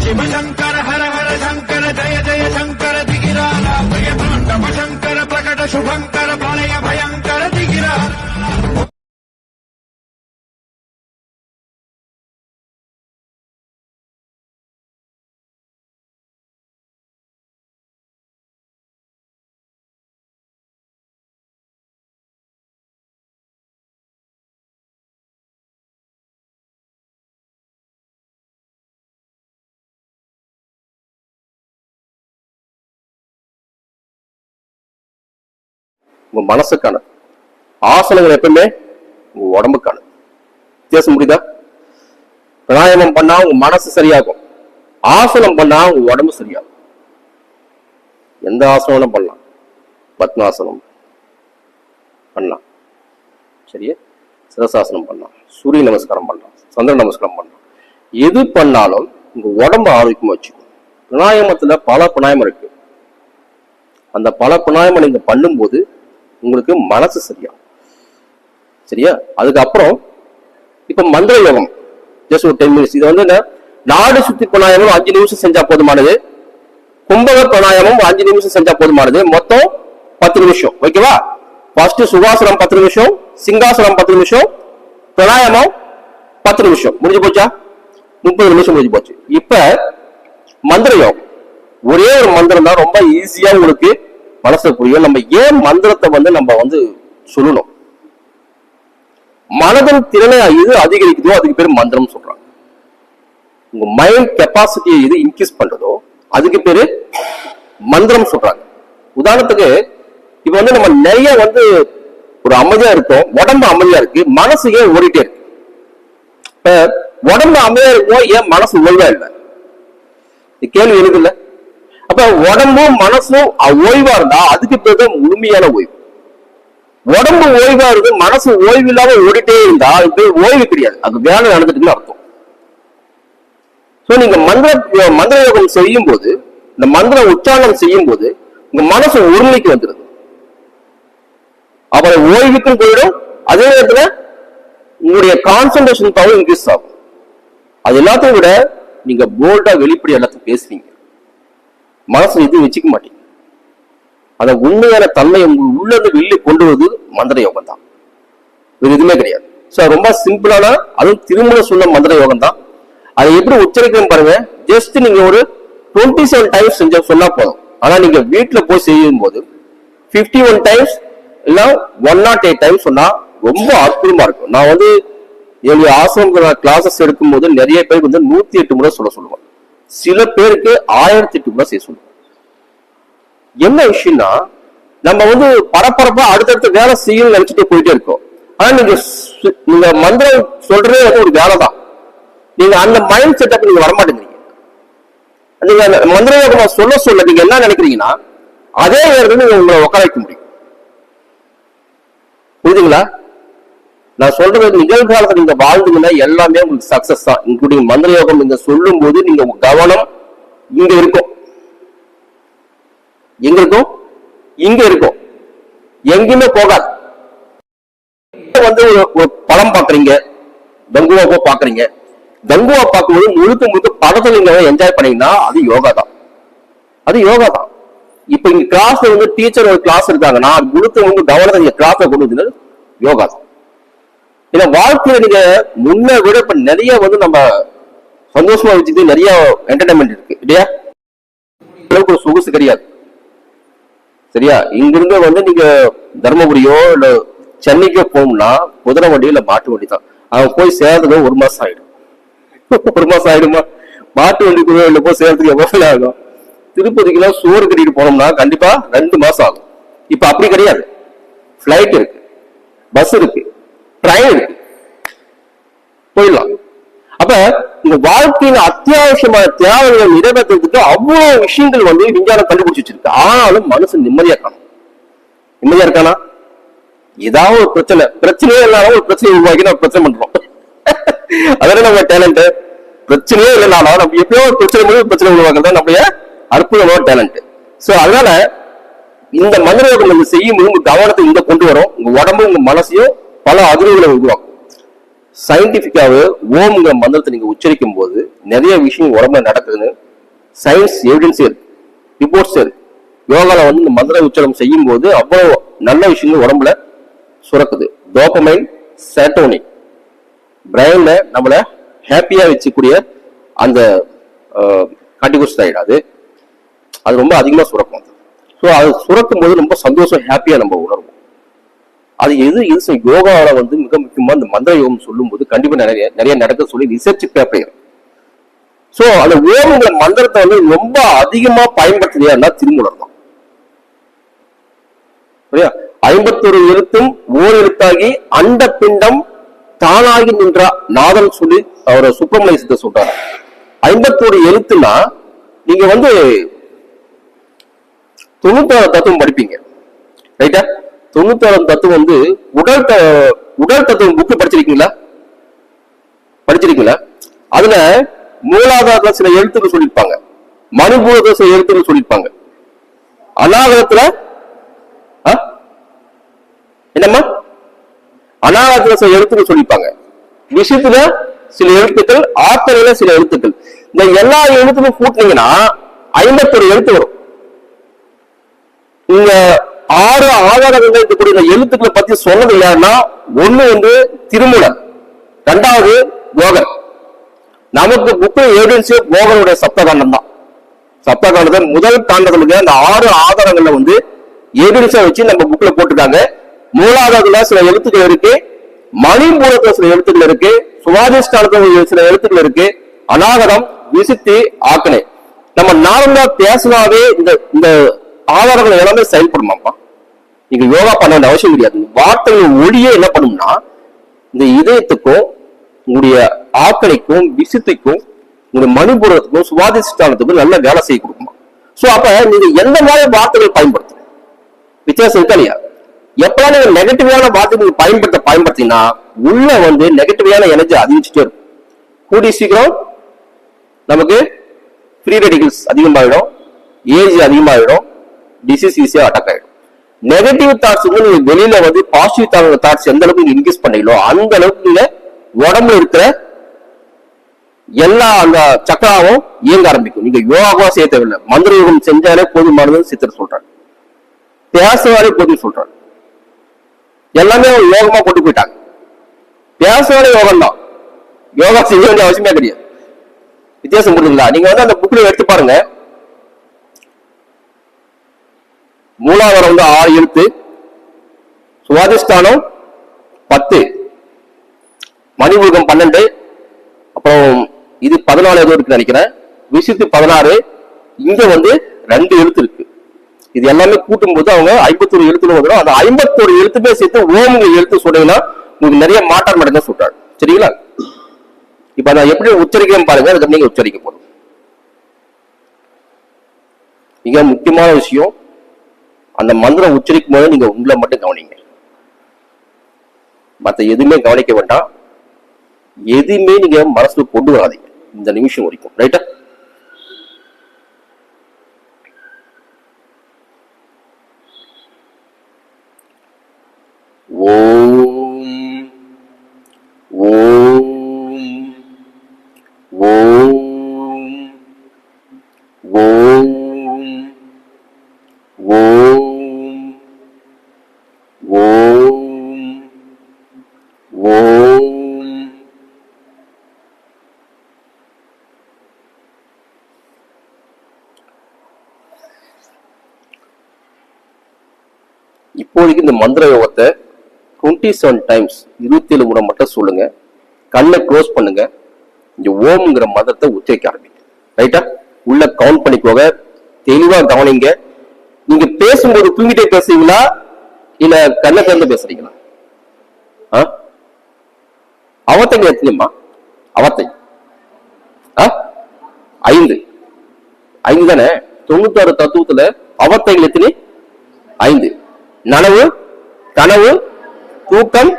शिव शङ्कर हर हर शङ्कर जय जय शङ्कर भयताण्डव शङ्कर प्रकट शुभङ्कर प्रलय भयङ्कर உங்க மனசுக்கான ஆசனங்கள் எப்பவுமே உங்க உடம்புக்கானது. வித்தியாசம் முடியுதா பிராணாயாமம் பண்ணா உங்க மனசு சரியாகும். ஆசனம் பண்ணா உங்க உடம்பு சரியாகும். எந்த ஆசனம் பண்ணலாம். பத்மாசனம் பண்ணலாம். சரியா? சிரசாசனம் பண்ணலாம். சூரிய நமஸ்காரம் பண்ணலாம். சந்திர நமஸ்காரம் பண்ணலாம். எது பண்ணாலும் உங்க உடம்பு ஆரோக்கியமா வச்சுக்கும் பிராணாயாமத்துல பல பிராணாயாமம் இருக்கு. அந்த பல பிராணாயாமம் நீங்க பண்ணும்போது உங்களுக்கு மனசு சரியாகும் சரியா? அதுக்கப்புறம் இப்ப மந்திர யோகம். ஜஸ்ட் ஒரு டென் மினிட்ஸ் இது வந்து என்ன நாடு சுத்தி பிராணாயமும் அஞ்சு நிமிஷம் செஞ்சா போதுமானது. கும்பக பிராணாயமும் அஞ்சு நிமிஷம் செஞ்சா போதுமானது. மொத்தம் பத்து நிமிஷம். ஓகேவா ஃபர்ஸ்ட் சுகாசனம் பத்து நிமிஷம் சிங்காசனம் பத்து நிமிஷம் பிராணாயமம் பத்து நிமிஷம். முடிஞ்சு போச்சா? முப்பது நிமிஷம் முடிஞ்சு போச்சு. இப்ப மந்திர யோகம். ஒரே ஒரு மந்திரம் தான் ரொம்ப ஈஸியா உங்களுக்கு மனசுல புரியும் நம்ம ஏன் மந்திரத்தை வந்து நம்ம வந்து சொல்லணும்? மனதின் திறனை எது அதிகரிக்குதோ அதுக்கு பேர் மந்திரம் சொல்றாங்க. உங்க மைண்ட் கெப்பாசிட்டியை எது இன்க்ரீஸ் பண்றதோ அதுக்கு பேரு மந்திரம் சொல்றாங்க. உதாரணத்துக்கு இப்ப வந்து நம்ம நிறைய வந்து ஒரு அமைதியா இருக்கோம் உடம்பு அமைதியா இருக்கு மனசு ஏன் ஓடிட்டே இருக்கு? இப்ப உடம்பு அமைதியா இருக்கும் ஏன் மனசு ஓய்வா இல்லை? கேள்வி கேள்வி இல்லை அப்ப உடம்பும் மனசும் ஓய்வா இருந்தா அதுக்கு பேர் முழுமையான ஓய்வு. உடம்பு ஓய்வா இருந்து மனசு ஓய்வு இல்லாம ஓடிட்டே இருந்தா அது ஓய்வு கிடையாது. அது வேலை நடந்துட்டுன்னு அர்த்தம். சோ நீங்க மந்திர மந்திர யோகம் செய்யும் போது இந்த மந்திர உச்சாரணம் செய்யும் போது உங்க மனசு ஒருமைக்கு வந்துருது. அப்புறம் ஓய்வுக்கும் போயிடும். அதே நேரத்துல உங்களுடைய கான்சன்ட்ரேஷன் பவர் இன்க்ரீஸ் ஆகும். அது எல்லாத்தையும் விட நீங்க போல்டா வெளிப்படி எல்லாத்தையும் பேசுவீங்க மனசுல எதுவும் வச்சுக்க மாட்டீங்க அந்த உண்மையான தன்மை உங்க உள்ளது வெளியே கொண்டு வருவது மந்திர யோகம் தான். வேறு எதுவுமே கிடையாது. ஸோ ரொம்ப சிம்பிளான அதுவும் திருமண சொன்ன மந்திர யோகம் தான். அதை எப்படி உச்சரிக்கணும் பாருங்க. ஜஸ்ட் நீங்க ஒரு டுவெண்ட்டி செவன் டைம்ஸ் செஞ்ச சொன்னா போதும். ஆனா நீங்க வீட்டுல போய் செய்யும் போது பிப்டி ஒன் டைம்ஸ் இல்ல ஒன் நாட் எயிட் டைம்ஸ் சொன்னா ரொம்ப அற்புதமா இருக்கும். நான் வந்து என்னுடைய ஆசிரம் கிளாஸஸ் எடுக்கும்போது நிறைய பேருக்கு வந்து நூத்தி எட்டு முறை சொல்ல சொல்லுவேன். சில பேருக்கு ஆயிரத்தி எட்டு கூட செய்ய சொல்லுவேன் என்ன விஷயம்னா நம்ம வந்து பரபரப்பா அடுத்தடுத்த வேலை செய்யணும்னு நினைச்சிட்டு போயிட்டே இருக்கோம். ஆனா நீங்க நீங்க மந்திரம் சொல்றதே வந்து ஒரு வேலை தான் நீங்க அந்த மைண்ட் செட்டப் நீங்க வரமாட்டேங்கிறீங்க. நீங்க மந்திர யோகமா சொல்ல சொல்ல நீங்க என்ன நினைக்கிறீங்கன்னா அதே நேரத்தில் நீங்க உங்களை உட்கார வைக்க முடியும். புரியுதுங்களா? நான் சொல்றது நிகழ்காலத்துல நீங்க வாழ்ந்தீங்கன்னா எல்லாமே உங்களுக்கு சக்சஸ் தான். இன்க்ளூடிங் மந்திர யோகம் நீங்க சொல்லும் போது நீங்க கவனம் இங்க இருக்கும். எங்க இருக்கும்? இங்க இருக்கும். எங்கேயுமே போகாது. வந்து ஒரு- படம் பாக்குறீங்க. கங்குவாவோ பாக்குறீங்க. தங்குவா பார்க்கும்போது முழுக்க முழுக்க படத்தை நீங்க என்ஜாய் பண்ணீங்கன்னா அது யோகா தான். அது யோகா தான். இப்ப இங்க கிளாஸ்ல வந்து டீச்சர் ஒரு கிளாஸ் இருக்காங்கன்னா அது முழுக்க முழுக்க கவனத்தை நீங்க கிளாஸ்ல கொண்டு வந்து யோகா தான். ஏன்னா வாழ்க்கையில நீங்க முன்ன விட இப்ப நிறைய வந்து நம்ம சந்தோஷமா வச்சுட்டு நிறைய என்டர்டைன்மெண்ட் இருக்கு இல்லையா? அளவுக்கு ஒரு சொகுசு கிடையாது. சரியா? இங்கிருந்து வந்து நீங்க தர்மபுரியோ இல்ல சென்னைக்கோ போகணும்னா குதிரை வண்டி இல்ல மாட்டு வண்டி தான். அவன் போய் சேர்றதுக்கு ஒரு மாசம் ஆயிடும். ஒரு மாசம் ஆயிடுமா? மாட்டு வண்டி குதிரை வண்டியில போய் சேர்றதுக்கு எவ்வளவு ஆகும்? திருப்பதிக்கெல்லாம் சோறு கட்டிட்டு போனோம்னா கண்டிப்பா ரெண்டு மாசம் ஆகும். இப்ப அப்படி கிடையாது. ஃபிளைட் இருக்கு. பஸ் இருக்கு. ட்ரெயின் போயிடலாம். அப்ப இந்த வாழ்க்கையில அத்தியாவசியமான தேவைகள் நிறைவேற்றுறதுக்கு அவ்வளவு விஷயங்கள் வந்து விஞ்ஞானம் கண்டுபிடிச்சு வச்சிருக்கு. ஆனாலும் மனசு நிம்மதியா இருக்கான் நிம்மதியா இருக்கானா? ஏதாவது ஒரு பிரச்சனை. பிரச்சனையே இல்லாம ஒரு பிரச்சனை உருவாக்கி நம்ம பிரச்சனை பண்றோம். அதனால நம்ம டேலண்ட் பிரச்சனையே இல்லைனாலும் நம்ம எப்பயோ ஒரு பிரச்சனை மூலம் பிரச்சனை உருவாக்குறது நம்முடைய அற்புதமான டேலண்ட் சோ அதனால இந்த மனிதர்கள் நம்ம செய்யும் போது கவனத்தை இங்க கொண்டு வரும். உங்க உடம்பு உங்க மனசையும் பல அதிர்வுகளை உருவாக்கும். சயின்டிபிக்காவே ஓம்ங்கிற மந்திரத்தை நீங்க உச்சரிக்கும் போது நிறைய விஷயம் உடம்புல நடக்குதுன்னு சயின்ஸ் எவிடன்ஸ் இருக்கு ரிப்போர்ட்ஸ் இருக்கு. யோகாவில் வந்து இந்த மந்திர உச்சரம் செய்யும் போது அவ்வளோ நல்ல விஷயங்கள் உடம்புல சுரக்குது. டோபமைன் சேட்டோனிக் பிரெயின்ல நம்மளை ஹாப்பியாக வச்சுக்கூடிய அந்த காண்டிகோஸ்டைடு அது. அது ரொம்ப அதிகமாக சுரக்கும் ஸோ அது சுரக்கும் போது ரொம்ப சந்தோஷம் ஹாப்பியாக நம்ம உணர்வோம். அது எது எது யோகாவில் வந்து மிக முக்கியமா இந்த மந்திர யோகம் சொல்லும்போது கண்டிப்பாக நிறைய நிறைய நடக்க சொல்லி ரிசர்ச் பேப்பர் சோ அந்த ஓம்ங்கிற மந்திரத்தை வந்து ரொம்ப அதிகமா பயன்படுத்தினா திருமூலர் தான். சரியா? ஐம்பத்தொரு எழுத்தும் ஓர் எழுத்தாகி அண்ட பிண்டம் தானாகி நின்றா நாதன் சொல்லி அவர் சுப்பிரமணிய சித்த சொல்றாரு. ஐம்பத்தோரு எழுத்துனா நீங்க வந்து தொண்ணூத்தாறு தத்துவம் படிப்பீங்க. ரைட்டா தொண்ணூத்தாறு தத்துவம் வந்து உடல் த- உடல் தத்துவம் புக்கு படிச்சிருக்கீங்களா? படிச்சிருக்கீங்களா? அதுல மூலாதாரத்துல சில எழுத்துக்கள் சொல்லியிருப்பாங்க. மணிபூரத்துல சில எழுத்துக்கள் சொல்லியிருப்பாங்க. அநாகரத்துல என்னம்மா? அநாகரத்துல சில எழுத்துக்கள் சொல்லியிருப்பாங்க. விஷயத்துல சில எழுத்துக்கள் ஆத்தரையில சில எழுத்துக்கள். இந்த எல்லா எழுத்துக்கும் கூட்டினீங்கன்னா ஐம்பத்தொரு எழுத்து வரும். நீங்க ஆறு ஆதாரங்கள் இருக்கக்கூடிய எழுத்துக்களை பத்தி சொன்னது யாருன்னா ஒண்ணு வந்து திருமூலர் ரெண்டாவது போகர் நமக்கு புக்கு ஏஜென்சி போகருடைய சப்தகாண்டம் தான். சப்தகாண்டத்தை முதல் காண்டத்துல அந்த ஆறு ஆதாரங்கள்ல வந்து ஏஜென்சியா வச்சு நம்ம புக்ல போட்டுருக்காங்க. மூலாதாரத்துல சில எழுத்துக்கள் இருக்கு. மணிமூலத்துல சில எழுத்துக்கள் இருக்கு. சுவாதிஷ்டானத்துல சில எழுத்துக்கள் இருக்கு. அநாகரம் விசித்தி ஆக்கணை நம்ம நார்மலா பேசினாவே இந்த இந்த ஆதாரங்கள் எல்லாமே செயல்படுமாப்பா நீங்க யோகா பண்ண வேண்டிய அவசியம் கிடையாது. வார்த்தைகள் ஒளியே என்ன பண்ணும்னா இந்த இதயத்துக்கும் உங்களுடைய ஆக்கணைக்கும் விசித்திக்கும் உங்களுடைய மணிபூரத்துக்கும் சுவாதிஷ்டானத்துக்கும் நல்ல வேலை செய்ய கொடுக்குமா? ஸோ அப்ப நீங்க எந்த மாதிரி வார்த்தைகள் பயன்படுத்தணும் வித்தியாசம் இருக்கா இல்லையா? எப்பெல்லாம் நீங்க நெகட்டிவான வார்த்தை நீங்க பயன்படுத்த பயன்படுத்தீங்கன்னா உள்ள வந்து நெகட்டிவான எனர்ஜி அதிகரிச்சுட்டே இருக்கும். கூடி சீக்கிரம் நமக்கு ஃப்ரீ ரெடிகல்ஸ் அதிகமாகிடும் ஏஜ் அதிகமாகிடும் டிசீஸ் ஈஸியாக அட்டாக் ஆகிடும் நெகட்டிவ் தாட்ஸ் வந்து நீங்க வெளியில வந்து பாசிட்டிவ் தாட்ஸ் எந்த அளவுக்கு நீங்க இன்க்ரீஸ் பண்ணீங்களோ அந்த அளவுக்கு நீங்க உடம்புல இருக்கிற எல்லா அந்த சக்கராவும் இயங்க ஆரம்பிக்கும். நீங்க யோகாவா செய்ய தேவையில்லை. மந்திர யோகம் செஞ்சாலே போதுமானது சித்தர் சொல்றாரு. பேசுவாரே போதும் சொல்றாரு. எல்லாமே அவங்க யோகமா கொண்டு போயிட்டாங்க. பேசுவாரே யோகம் தான் யோகா செய்ய வேண்டிய அவசியமே கிடையாது. வித்தியாசம் புரியுதுங்களா நீங்க வந்து அந்த புக்ல எடுத்து பாருங்க. மூலாதாரம் வந்து ஆறு எழுத்து. சுவாதிஷ்டானம் பத்து. மணிபூகம் பன்னெண்டு. அப்புறம் இது பதினாலு ஏதோ இருக்குன்னு நினைக்கிறேன். விசித்து பதினாறு. இங்க வந்து ரெண்டு எழுத்து இருக்கு. இது எல்லாமே கூட்டும்போது அவங்க ஐம்பத்தொரு எழுத்துல வந்துடும். அந்த ஐம்பத்தொரு எழுத்துமே சேர்த்து ஓமுங்க எழுத்து சொன்னீங்கன்னா உங்களுக்கு நிறைய மாற்றம் நடக்க சொல்றாரு சரிங்களா? இப்ப நான் எப்படி உச்சரிக்கிறேன் பாருங்க. அதுக்கு நீங்க உச்சரிக்க போதும் மிக முக்கியமான விஷயம். அந்த மந்திரம் உச்சரிக்கும் போது நீங்க உங்களை மட்டும் கவனிங்க. மத்த எதுவுமே கவனிக்க வேண்டாம். எதுவுமே நீங்க மனசுக்கு கொண்டு வராதீங்க. இந்த நிமிஷம் வரைக்கும். ரைட்டா ஓம் ஓம் ஓம் ஓம் ஓம் ஓம் இப்போதைக்கு இந்த மந்திர யோகத்தை டுவெண்ட்டி செவன் டைம்ஸ் இருபத்தி ஏழு முறை மட்டும் சொல்லுங்க. கண்ணை க்ளோஸ் பண்ணுங்க. இந்த ஓம்ங்கிற மதத்தை உச்சரிக்க ஆரம்பிங்க. ரைட்டா உள்ள கவுண்ட் பண்ணிக்கோங்க. தெளிவா கவனிங்க. நீங்க பேசும்போது தூங்கிட்டே பேசுறீங்களா? இல்ல கண்ணை திறந்து பேசுறீங்களா? ஆ? அவத்தைகள் அவத்தை. ஐந்து. ஐந்து தானே? தொண்ணூத்தாறு தத்துவத்துல அவத்தைகள் எத்தனை? ஐந்து. நனவு கனவு தூக்கம்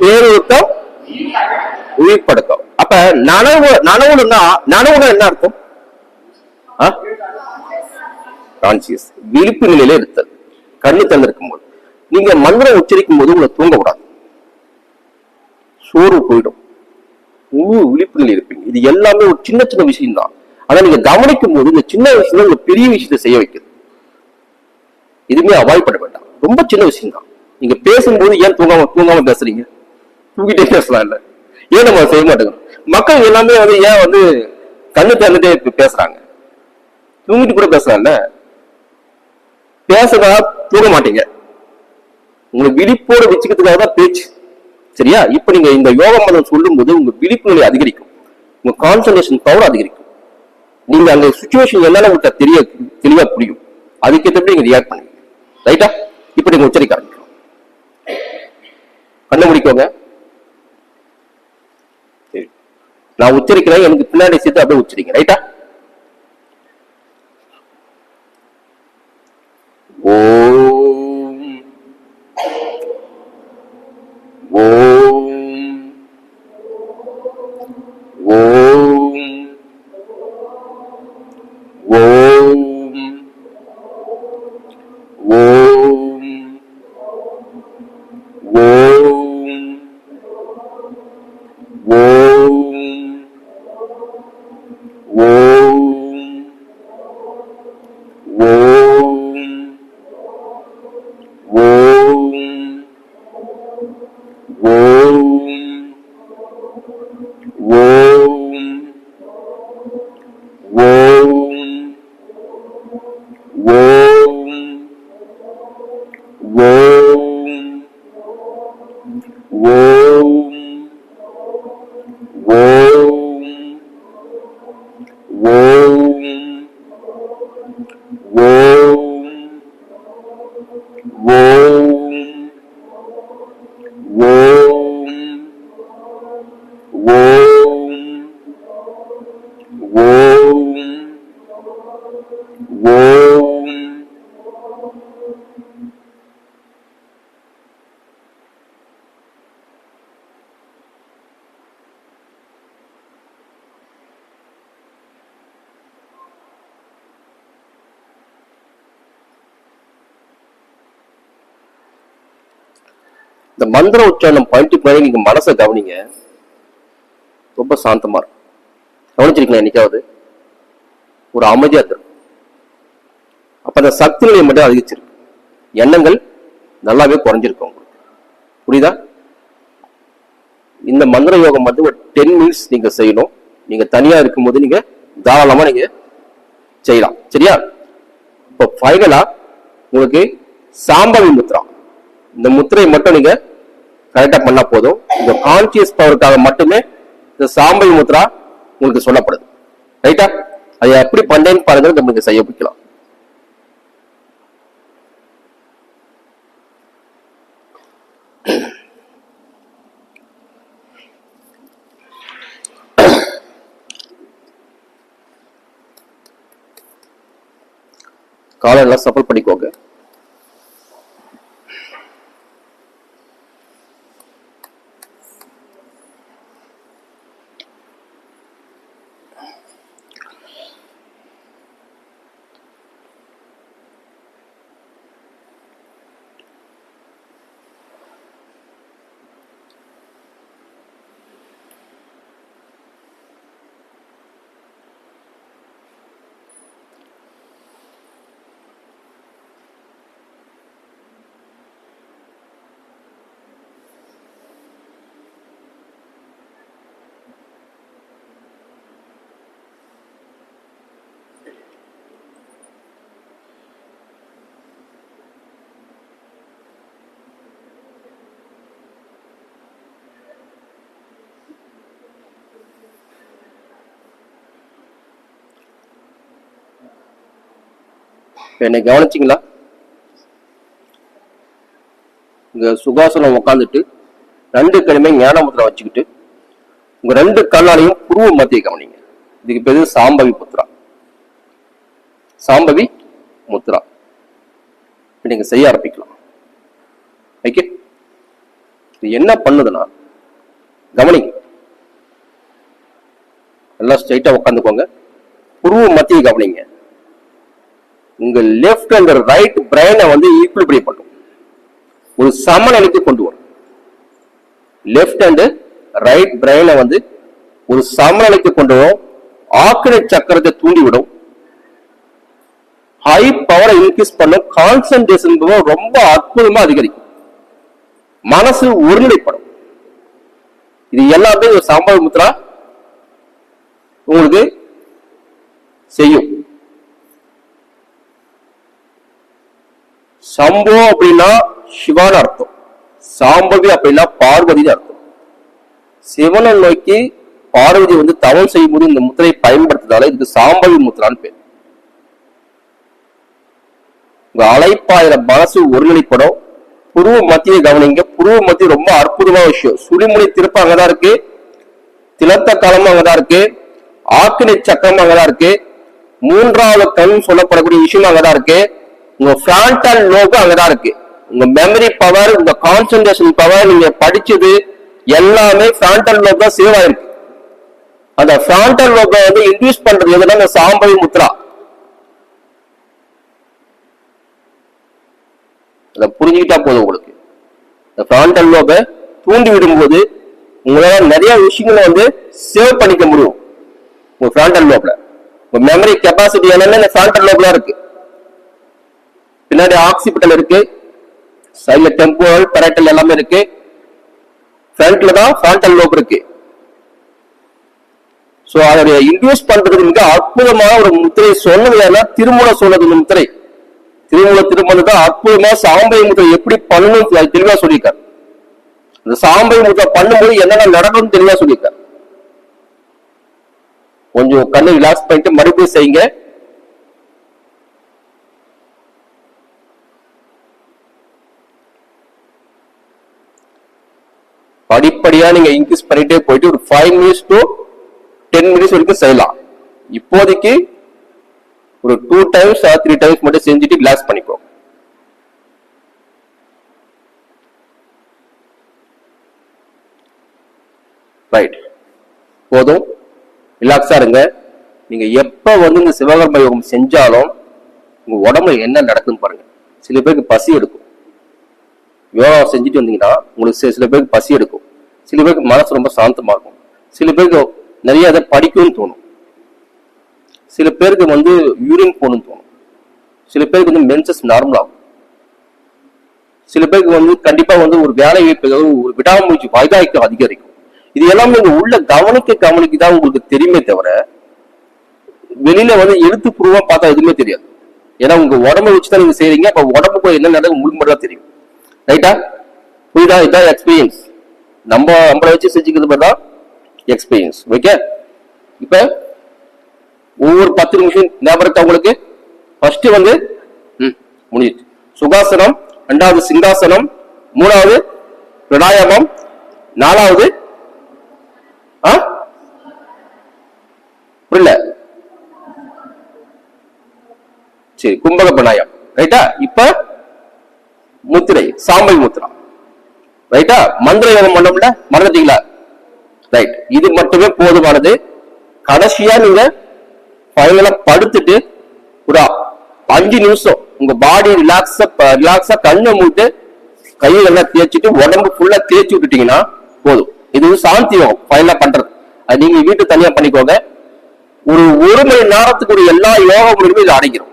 பேருத்தம் உயிர்ப்படுக்கம். அப்ப நனவு நனவுன்னா நனவுனா என்ன அர்த்தம்? கான்சியஸ் விழிப்பு நிலையில இருத்தல். கண்ணு திறந்திருக்கும் போது நீங்க மந்திரம் உச்சரிக்கும் போது உங்களை தூங்க கூடாது சோர்வு போயிடும். முழு நிலை இருப்பீங்க. இது எல்லாமே ஒரு சின்ன சின்ன விஷயம் தான் ஆனா நீங்க கவனிக்கும் போது இந்த சின்ன விஷயம் ஒரு பெரிய விஷயத்தை செய்ய வைக்குது. எதுவுமே அவாய்ட் பண்ண வேண்டாம். ரொம்ப சின்ன விஷயம் தான் நீங்க பேசும்போது ஏன் தூங்காம தூங்காம பேசுறீங்க? தூங்கிட்டே பேசலாம் இல்ல. ஏன் நம்ம செய்ய மாட்டேங்கிறோம் மக்கள் எல்லாமே வந்து ஏன் வந்து கண்ணு திறந்துட்டே பேசுறாங்க? தூங்கிட்டு கூட பேசலாம்ல பேசுறதா தூங்க மாட்டீங்க. உங்களை விழிப்போட வச்சுக்கிறதுக்காக தான் பேச்சு. சரியா? இப்ப நீங்க இந்த யோக மதம் சொல்லும் போது உங்க விழிப்பு நிலை அதிகரிக்கும். உங்க கான்சன்ட்ரேஷன் பவர் அதிகரிக்கும். நீங்க அந்த சுச்சுவேஷன் என்னென்ன உங்களுக்கு தெரிய தெளிவா புரியும். அதுக்கேற்றபடி நீங்க ரியாக்ட் பண்ணுங்க. ரைட்டா? இப்ப நீங்க உச்சரிக்க ஆரம்பிக்கணும் கண்ணு முடிக்கோங்க. சரி. நான் உச்சரிக்கிறேன் எனக்கு பின்னாடி சேர்த்து அப்படியே உச்சரிங்க. ரைட்டா? மந்திர உச்சாரணம் பாயிண்ட் பண்ணி நீங்க மனசை கவனிங்க. ரொம்ப சாந்தமா இருக்கும். கவனிச்சிருக்கீங்களா என்னைக்காவது? ஒரு அமைதியா தரும் அப்ப அந்த சக்தி நிலையை மட்டும் அதிகரிச்சிருக்கு எண்ணங்கள் நல்லாவே குறைஞ்சிருக்கும் உங்களுக்கு. புரியுதா? இந்த மந்திர யோகம் வந்து ஒரு டென் மினிட்ஸ் நீங்க செய்யணும். நீங்க தனியா இருக்கும்போது நீங்க தாராளமா நீங்க செய்யலாம். சரியா? இப்போ ஃபைனலா உங்களுக்கு சாம்பவி முத்ரா இந்த முத்திரை மட்டும் நீங்க கரெக்டா பண்ணா போதும். இந்த கான்சியஸ் பவருக்காக மட்டுமே இந்த சாம்பல் முத்ரா உங்களுக்கு சொல்லப்படுது. ரைட்டா அதை எப்படி பண்ணேன்னு பாருங்க நம்மளுக்கு செய்ய பிடிக்கலாம் காலை எல்லாம் பண்ணிக்கோங்க. என்னை கவனிச்சிங்களா? இங்க சுகாசனம் உட்காந்துட்டு ரெண்டு கையுமே ஞான வச்சுக்கிட்டு உங்க ரெண்டு கண்ணாலையும் புருவ மத்திய கவனிங்க. இதுக்கு பேரு சாம்பவி புத்திரா சாம்பவி முத்ரா நீங்க செய்ய ஆரம்பிக்கலாம். ஓகே இது என்ன பண்ணுதுன்னா கவனிங்க. எல்லாம் ஸ்ட்ரைட்டா உட்காந்துக்கோங்க புருவ மத்திய கவனிங்க. உங்க லெஃப்ட் அண்ட் ரைட் பிரெயினை வந்து ஈக்குவலிபிரி பண்ணும். ஒரு சமநிலைக்கு கொண்டு வரும். லெஃப்ட் அண்ட் ரைட் பிரெயினை வந்து ஒரு சமநிலைக்கு கொண்டு வரும். ஆக்கிர சக்கரத்தை தூண்டிவிடும் ஹை பவரை இன்க்ரீஸ் பண்ணும். கான்சன்ட்ரேஷன் ரொம்ப அற்புதமா அதிகரிக்கும். மனசு ஒருநிலைப்படும். இது எல்லாமே ஒரு சாம்பவ முத்ரா உங்களுக்கு செய்யும். சம்போ அப்படின்னா சிவான அர்த்தம். சாம்பவி அப்படின்னா பார்வதி அர்த்தம். சிவனை நோக்கி பார்வதி வந்து தவம் செய்யும்போது இந்த முத்திரையை பயன்படுத்துறதால இதுக்கு சாம்பவி முத்திரான்னு பேர். உங்க அழைப்பாயிர மனசு ஒருநிலைப்படும். புருவ மத்திய கவனிங்க. புருவ மத்திய ரொம்ப அற்புதமான விஷயம். சுழிமுனை திருப்ப அங்கதான் இருக்கு. திலத்த காலமும் அங்கதான் இருக்கு. ஆக்கினை சக்கரமும் அங்கதான் இருக்கு. மூன்றாவது கண் சொல்லப்படக்கூடிய விஷயம் அங்கதான் இருக்கு. உங்க பிராண்டல் லோகு அங்கதான் இருக்கு. உங்க மெமரி பவர் உங்க கான்சென்ட்ரேஷன் பவர் நீங்க படிச்சது எல்லாமே பிராண்டல் லோப் தான் சேவ் ஆயிருக்கு. அந்த பிராண்டல் லோக வந்து இன்க்ரீஸ் பண்றது எதுனா இந்த சாம்பவி முத்ரா அதை புரிஞ்சுக்கிட்டா போதும் உங்களுக்கு. இந்த ஃப்ராண்டல் லோபை தூண்டி விடும்போது உங்களால நிறைய விஷயங்களை வந்து சேவ் பண்ணிக்க முடியும். உங்க ஃப்ராண்டல் லோப்ல உங்க மெமரி கெப்பாசிட்டி என்னென்ன இந்த ஃப்ராண்டல் லோப்ல இருக்கு. பின்னாடி ஆக்சிபிட்டல் இருக்கு. சைட்ல டெம்போரல் பெரட்டல் எல்லாமே இருக்கு. ஃப்ரண்ட்ல தான் ஃப்ராண்டல் லோப் இருக்கு. ஸோ அதோடைய இன்டியூஸ் பண்றதுக்கு மிக அற்புதமான ஒரு முத்திரை சொன்னது ஏன்னா திருமூல சொன்னது இந்த முத்திரை. திருமூல திருமணம் தான் அற்புதமா சாம்பை முத்திரை. எப்படி பண்ணணும் தெளிவா சொல்லியிருக்காரு. இந்த சாம்பை முத்திரை பண்ணும்போது என்னென்ன நடக்கும்னு தெளிவா சொல்லியிருக்காரு. கொஞ்சம் கண்ணை ரிலாக்ஸ் பண்ணிட்டு மறுபடியும் செய்யுங்க. படிப்படியா நீங்க இன்க்ரீஸ் பண்ணிட்டே போயிட்டு ஒரு five minutes to ten minutes வரைக்கும் செய்யலாம். இப்போதைக்கு ஒரு two times or three times மட்டும் செஞ்சுட்டு ரிலாக்ஸ் பண்ணிக்கோ. ரைட் போதும். ரிலாக்ஸா இருங்க. நீங்க எப்ப வந்து இந்த சிவகர்ம யோகம் செஞ்சாலும் உங்க உடம்புல என்ன நடக்குதுன்னு பாருங்க. சில பேருக்கு பசி எடுக்கும். யோகா செஞ்சுட்டு வந்தீங்கன்னா உங்களுக்கு சில- பேருக்கு பசி எடுக்கும். சில பேருக்கு மனசு ரொம்ப சாந்தமா இருக்கும். சில பேருக்கு நிறைய அதை படிக்கணும்னு தோணும். சில பேருக்கு வந்து யூரின் போகணும்னு தோணும். சில பேருக்கு வந்து மென்சஸ் நார்மல் ஆகும். சில பேருக்கு வந்து கண்டிப்பா வந்து ஒரு வேலை வாய்ப்பு ஒரு விடாமுயற்சி வைகாய்க்கு அதிகரிக்கும். இது எல்லாமே நீங்க உள்ள கவனிக்க கவனிக்க தான் உங்களுக்கு தெரியுமே தவிர வெளியில வந்து எழுத்துப்பூர்வமா பார்த்தா எதுவுமே தெரியாது. ஏன்னா உங்க உடம்ப வச்சு தான் நீங்க செய்றீங்க. அப்ப உடம்புக்கு என்ன நடக்கும் உங்களுக்கு மட்டும் தான் தெரியும். ரைட்டா புரியுதா இதுதான் எக்ஸ்பீரியன்ஸ் நம்ம நம்மளை வச்சு செஞ்சுக்கிறது மாதிரி தான் எக்ஸ்பீரியன்ஸ் ஓகே இப்ப ஒவ்வொரு பத்து நிமிஷம் ஞாபகத்தை இருக்கா உங்களுக்கு. ஃபர்ஸ்ட் வந்து ம் முடிஞ்சிச்சு சுகாசனம் ரெண்டாவது சிங்காசனம் மூணாவது பிரணாயாமம் நாலாவது ஆ? புரியல. சரி கும்பக பிரணாயம் ரைட்டா ah? இப்போ முத்திரை சாம்பல் முத்திரா? ரைட்டா மந்திர யோகம் பண்ணோம்ல? மறந்துட்டீங்களா? ரைட் இது மட்டுமே போதுமானது. கடைசியா நீங்க ஃபைனலா படுத்துட்டு ஒரு அஞ்சு நிமிஷம் உங்க பாடி ரிலாக்ஸா ரிலாக்ஸா கண்ணை மூட்டு கையெல்லாம் தேய்ச்சிட்டு உடம்பு ஃபுல்லா தேய்ச்சி விட்டுட்டீங்கன்னா போதும். இது வந்து சாந்தி யோகம் ஃபைனலா பண்றது. அது நீங்க வீட்டு தனியா பண்ணிக்கோங்க. ஒரு ஒரு மணி நேரத்துக்கு ஒரு எல்லா யோகா முறையுமே இது அடைக்கிறோம்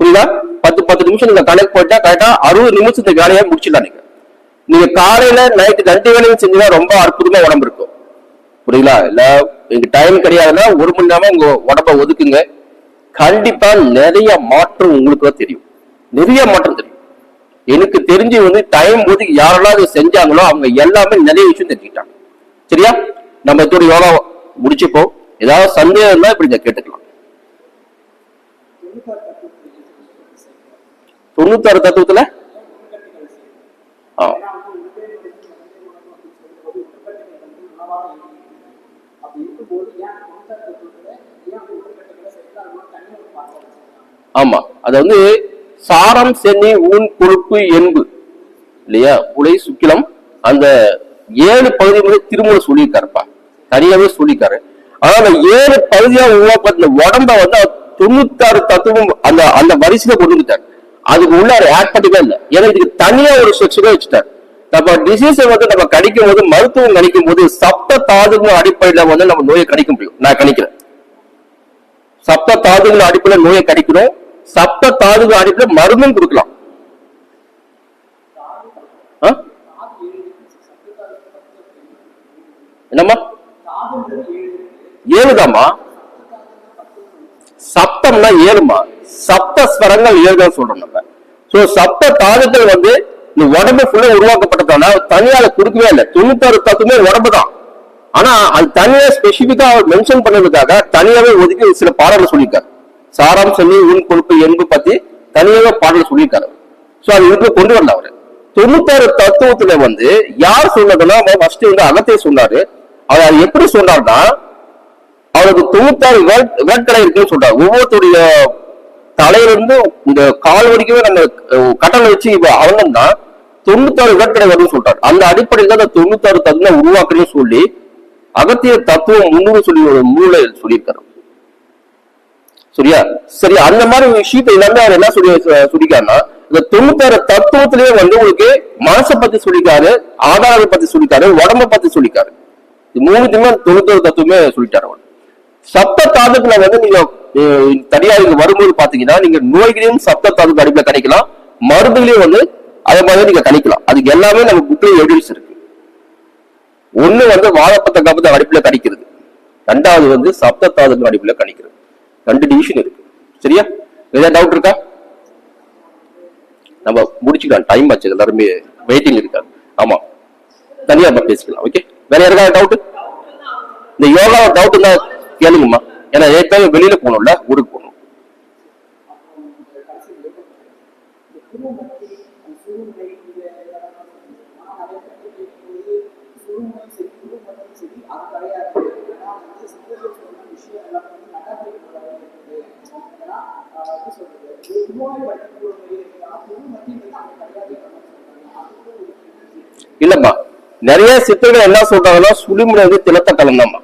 புரியுதா? பத்து பத்து நிமிஷம் நீங்க கணக்கு போட்டா கரெக்டா அறுபது நிமிஷம் இந்த வேலையை முடிச்சிடலாம் நீங்க. நீங்க காலையில நைட்டு ரெண்டு வேலையும் செஞ்சீங்கன்னா ரொம்ப அற்புதமா உடம்பு இருக்கும். புரியுங்களா இல்ல எங்க டைம் கிடையாதுன்னா ஒரு மணி நேரமா உங்க உடம்ப ஒதுக்குங்க. கண்டிப்பா நிறைய மாற்றம் உங்களுக்கு தான் தெரியும். நிறைய மாற்றம் தெரியும். எனக்கு தெரிஞ்சு வந்து டைம் ஒதுக்கி யாரெல்லாம் அதை செஞ்சாங்களோ அவங்க எல்லாமே நிறைய விஷயம் தெரிஞ்சுக்கிட்டாங்க. சரியா? நம்ம இதோட யோகா முடிச்சுப்போம். ஏதாவது சந்தேகம் இருந்தா இப்படி கேட்டுக்கலாம். தொண்ணூத்தாறு தத்துவத்துல? ஆமா. அது வந்து சாரம் சென்னி ஊன் கொழுப்பு என்பு. இல்லையா? உலை சுக்கிலம். அந்த ஏழு பகுதி வந்து திருமூல சொல்லியிருக்காருப்பா. தனியாவே சொல்லியிருக்காரு. ஆனா அந்த ஏழு பகுதியா உருவாக்கப்பட்ட உடம்ப வந்து தொண்ணூத்தி தொண்ணூத்தாறு தத்துவம் அந்த அந்த வரிசையில கொண்டு வந்துட்டாரு. அதுக்கு உள்ளார ஆட் பண்ணிக்கவே இல்லை. ஏன்னா இதுக்கு தனியா ஒரு செக்ஷனே வச்சுட்டார். நம்ம டிசீஸை வந்து நம்ம கணிக்கும் போது மருத்துவம் கணிக்கும் போது சப்த தாதுகள் அடிப்படையில வந்து நம்ம நோயை கணிக்க முடியும். நான் கணிக்கிறேன். சப்த தாதுகள் அடிப்படையில் நோயை கணிக்கிறோம். சப்த தாதுகள் அடிப்படையில் மருந்தும் கொடுக்கலாம். ஆ? என்னம்மா? ஏழுதாமா சப்தம்னா ஏழுமா சப்த ஸ்வரங்கள் ஏழுதான் சொல்றோம் நம்ம. ஸோ சப்த தாதுக்கள் வந்து இந்த உடம்பு ஃபுல்லா உருவாக்கப்பட்டதானா தனியால கொடுக்கவே இல்லை. தொண்ணூத்தாறு தத்துவமே உடம்பு தான். ஆனா அது தனியா ஸ்பெசிபிக்கா அவர் மென்ஷன் பண்ணதுக்காக தனியாவே ஒதுக்கி சில பாடல்கள் சொல்லியிருக்காரு. சாராம் சொல்லி உன் கொழுப்பு என்பு பத்தி தனியாவே பாடல் சொல்லியிருக்காரு ஸோ அது இதுக்கு கொண்டு வரல அவரு. தொண்ணூத்தாறு தத்துவத்துல வந்து யார் சொன்னதுன்னா ஃபர்ஸ்ட் வந்து அகத்தை சொன்னாரு. அவர் எப்படி சொன்னார்னா அவருக்கு தொண்ணூத்தாறு வேட்கடை இருக்குன்னு சொல்றாரு ஒவ்வொருத்தருடைய தலையிலிருந்து இந்த கால் வரைக்குமே நம்ம கட்டளை வச்சு இவ தான் தொண்ணூத்தாறு வேட்கடை வரும்னு சொல்றாரு. அந்த அடிப்படையில் தான் அந்த தொண்ணூத்தாறு தகுந்த உருவாக்குறேன்னு சொல்லி அகத்திய தத்துவம் முன்னூறு சொல்லி ஒரு நூலை சொல்லியிருக்காரு. சரியா? சரி அந்த மாதிரி விஷயத்தை எல்லாமே அவர் என்ன சொல்லி சொல்லிக்காருன்னா இந்த தொண்ணூத்தாறு தத்துவத்திலேயே வந்து உங்களுக்கு மனசை பத்தி சொல்லிக்காரு ஆதாரத்தை பத்தி சொல்லிக்காரு உடம்ப பத்தி சொல்லிக்காரு இது மூணுத்தையுமே தொண்ணூத்தாறு தத்துவமே சொல்லிட்டாரு அவர். சப்த தாதுக்களை வந்து நீங்க தனியா இங்க வரும்போது பாத்தீங்கன்னா நீங்க நோய்களையும் சப்த தாதுக்கு அடிப்படையில் கணிக்கலாம். மருந்துகளையும் வந்து அதே மாதிரி நீங்க கணிக்கலாம். அதுக்கு எல்லாமே நம்ம புக்ல எவிடன்ஸ் இருக்கு. ஒண்ணு வந்து வாழைப்பத்த காப்பத்த அடிப்புல கணிக்கிறது. ரெண்டாவது வந்து சப்த தாதுக்கு அடிப்புல கணிக்கிறது. ரெண்டு டிவிஷன் இருக்கு. சரியா? ஏதாவது டவுட் இருக்கா? நம்ம முடிச்சுக்கலாம். டைம் ஆச்சு. எல்லாருமே வெயிட்டிங் இருக்காது ஆமா. தனியா நம்ம பேசிக்கலாம். ஓகே வேற யாருக்காவது டவுட் இந்த யோகா டவுட் இருந்தா கேளுங்கம்மா. ஏன்னா ஏற்கனவே வெளியில போகணும்ல ஊருக்கு போகணும். இல்லம்மா. நிறைய சித்தர்கள் என்ன சொல்றாங்கன்னா சுழிமுறை வந்து தினத்த கலந்தாம்மா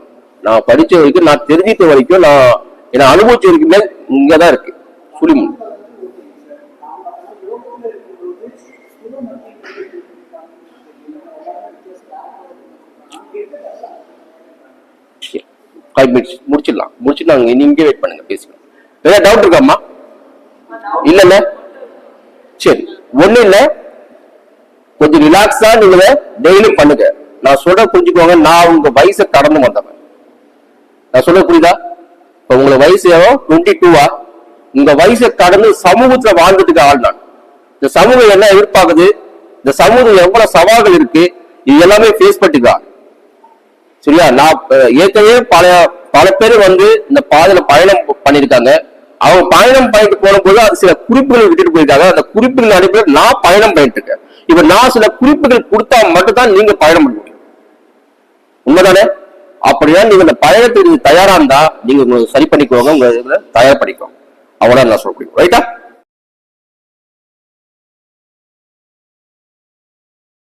நான் படிச்ச வரைக்கும் நான் தெரிஞ்சிட்ட வரைக்கும் நான் என்ன அனுபவிச்ச வரைக்குமே இங்கதான் இருக்கு. சுழிமுனை ஃபைவ் மினிட்ஸ் முடிச்சிடலாம். முடிச்சுட்டு நாங்க நீங்க வெயிட் பண்ணுங்க பேசிக்கலாம். வேற டவுட் இருக்காம்மா இல்ல சரி. ஒண்ணு இல்ல. கொஞ்சம் ரிலாக்ஸா நீங்க டெய்லி பண்ணுங்க. நான் சொல்ற புரிஞ்சுக்கோங்க. நான் உங்க வயசை கடந்து வந்தவன். நான் சொல்ல புரியுதா? இப்ப உங்க வயசு டுவெண்ட்டி டூவா இந்த வயசை கடந்து சமூகத்துல வாழ்ந்ததுக்கு ஆள் நான். இந்த சமூகம் என்ன எதிர்பார்க்குது? இந்த சமூகம் எவ்வளவு சவால்கள் இருக்கு? இது எல்லாமே ஃபேஸ் பண்ணிக்கா. சரியா? நான் ஏற்கனவே பல பல பேர் வந்து இந்த பாதையில பயணம் பண்ணிருக்காங்க அவங்க பயணம் பண்ணிட்டு போன போது அது சில குறிப்புகள் விட்டுட்டு போயிருக்காங்க. அந்த குறிப்புகள் அடிப்படையில் நான் பயணம் பண்ணிட்டு இருக்கேன் இப்ப நான் சில குறிப்புகள் கொடுத்தா மட்டும்தான் நீங்க பயணம் பண்ண முடியும். உண்மைதானே? அப்படியா? நீங்க இந்த பயணத்துக்கு தயாரா இருந்தா நீங்க சரி பண்ணிக்கோங்க உங்க இதுல தயார் பண்ணிக்கோங்க அவ்வளவு நான் சொல்ல முடியும். ரைட்டா